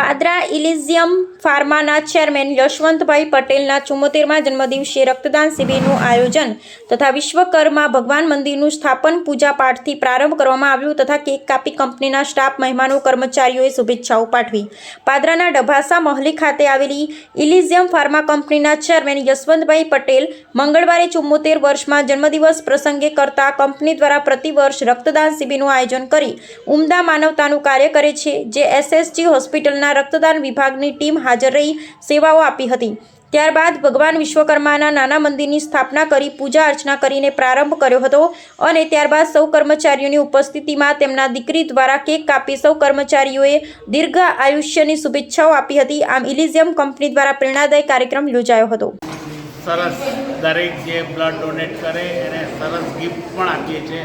Padra ઇલિઝિયમ ફાર્માના chairman Yashwantbhai પટેલના ચુમ્મોતેરમાં જન્મદિવસે રક્તદાન શિબિરનું આયોજન તથા વિશ્વકર્મા ભગવાન મંદિરનું સ્થાપન પૂજા પાઠથી પ્રારંભ કરવામાં આવ્યું તથા કેક કાપી કંપનીના સ્ટાફ, મહેમાનો, કર્મચારીઓએ શુભેચ્છાઓ પાઠવી. પાદરાના ડભાસા મહલી ખાતે આવેલી ઇલિઝિયમ ફાર્મા કંપનીના ચેરમેન યશવંતભાઈ પટેલ મંગળવારે ચુમ્મોતેર વર્ષમાં જન્મદિવસ પ્રસંગે કરતા કંપની દ્વારા પ્રતિવર્ષ રક્તદાન શિબિરનું આયોજન કરી ઉમદા માનવતાનું કાર્ય કરે છે. જે એસએસજી હોસ્પિટલના રક્તદાન વિભાગની ટીમ હાજર રહી સેવાઓ આપી હતી. ત્યારબાદ ભગવાન વિશ્વકર્માના નાના મંદિરની સ્થાપના કરી પૂજા અર્ચના કરીને પ્રારંભ કર્યો હતો અને ત્યારબાદ સૌ કર્મચારીઓની ઉપસ્થિતિમાં તેમના દીકરી દ્વારા કેક કાપી સૌ કર્મચારીઓએ દીર્ઘ આયુષ્યની શુભેચ્છાઓ આપી હતી. આમ ઇલિઝિયમ કંપની દ્વારા પ્રેરણાદાયી કાર્યક્રમ યોજાયો હતો. સરસ. દરેક જે બ્લડ ડોનેટ કરે એને સરસ ગિફ્ટ પણ આપીએ છીએ.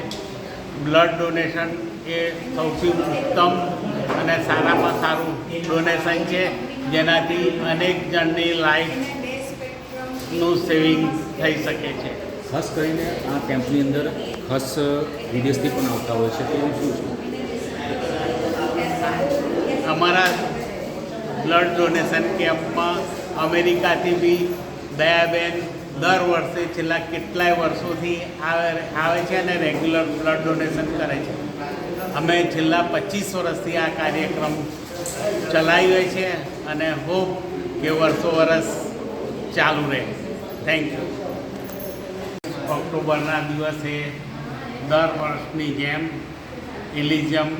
બ્લડ ડોનેશન એ સૌથી ઉત્તમ અને સારામાં સારું ડોનેશન છે. જેનાથી અનેક જણની લાઈફનું સેવિંગ થઈ શકે છે. ખાસ કરીને આ કેમ્પની અંદર ખાસ વિદેશથી પણ આવતા હોય છે. તો એવું શું છે? અમારા બ્લડ ડોનેશન કેમ્પમાં અમેરિકાથી બી દયાબેન દર વર્ષે છેલ્લા કેટલાય વર્ષોથી આવે છે અને રેગ્યુલર બ્લડ ડોનેશન કરે છે. અમે છેલ્લા પચીસ વર્ષથી આ કાર્યક્રમ ચલાવીએ છીએ અને હોપ કે વર્ષો વર્ષ ચાલુ રહે. થેન્ક યુ ઓક્ટોબરના દિવસે દર વર્ષની જેમ ઇલિઝમ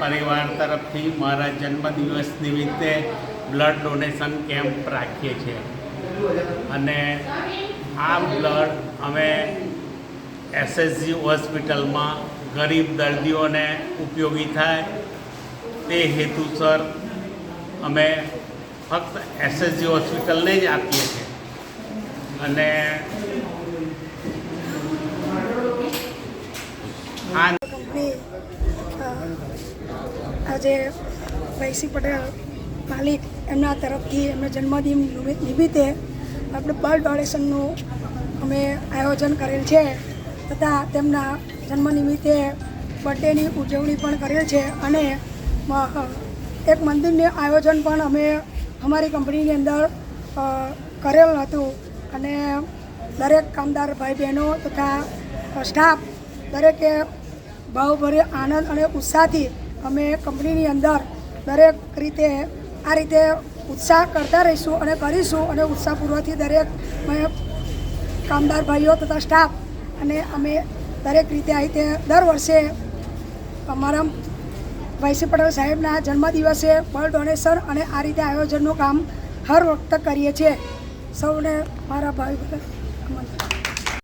પરિવાર તરફથી મારા જન્મદિવસ નિમિત્તે બ્લડ ડોનેશન કેમ્પ રાખીએ છીએ. અને આ બ્લડ અમે એસએસજી હોસ્પિટલમાં ગરીબ દર્દીઓને ઉપયોગી થાય તે હેતુસર અમે ફક્ત એસએસજી હોસ્પિટલને જ આપીએ છીએ. અને આજે વૈસી પટેલ માલિક એમના તરફથી એમના જન્મદિન નિમિ- નિમિત્તે આપણે બ્લડ ડોનેશનનું અમે આયોજન કરેલ છે તથા તેમના જન્મ નિમિત્તે બર્થડેની ઉજવણી પણ કરેલ છે અને એક મંદિરનું આયોજન પણ અમે અમારી કંપનીની અંદર કરેલ હતું અને દરેક કામદાર ભાઈ બહેનો તથા સ્ટાફ દરેકે ભાવભર્યો આનંદ અને ઉત્સાહથી અમે કંપનીની અંદર દરેક રીતે, આ રીતે ઉત્સાહ કરતા રહીશું અને કરીશું અને ઉત્સાહપૂર્વકથી દરેક કામદાર ભાઈઓ તથા સ્ટાફ અને અમે દરેક રીતે આ રીતે દર વર્ષે અમારા વૈસી પટેલ સાહેબના જન્મદિવસે બ્લડ ડોનેશન અને આ રીતે આયોજનનું કામ હર વખત કરીએ છીએ. સૌને મારા ભાઈ બધા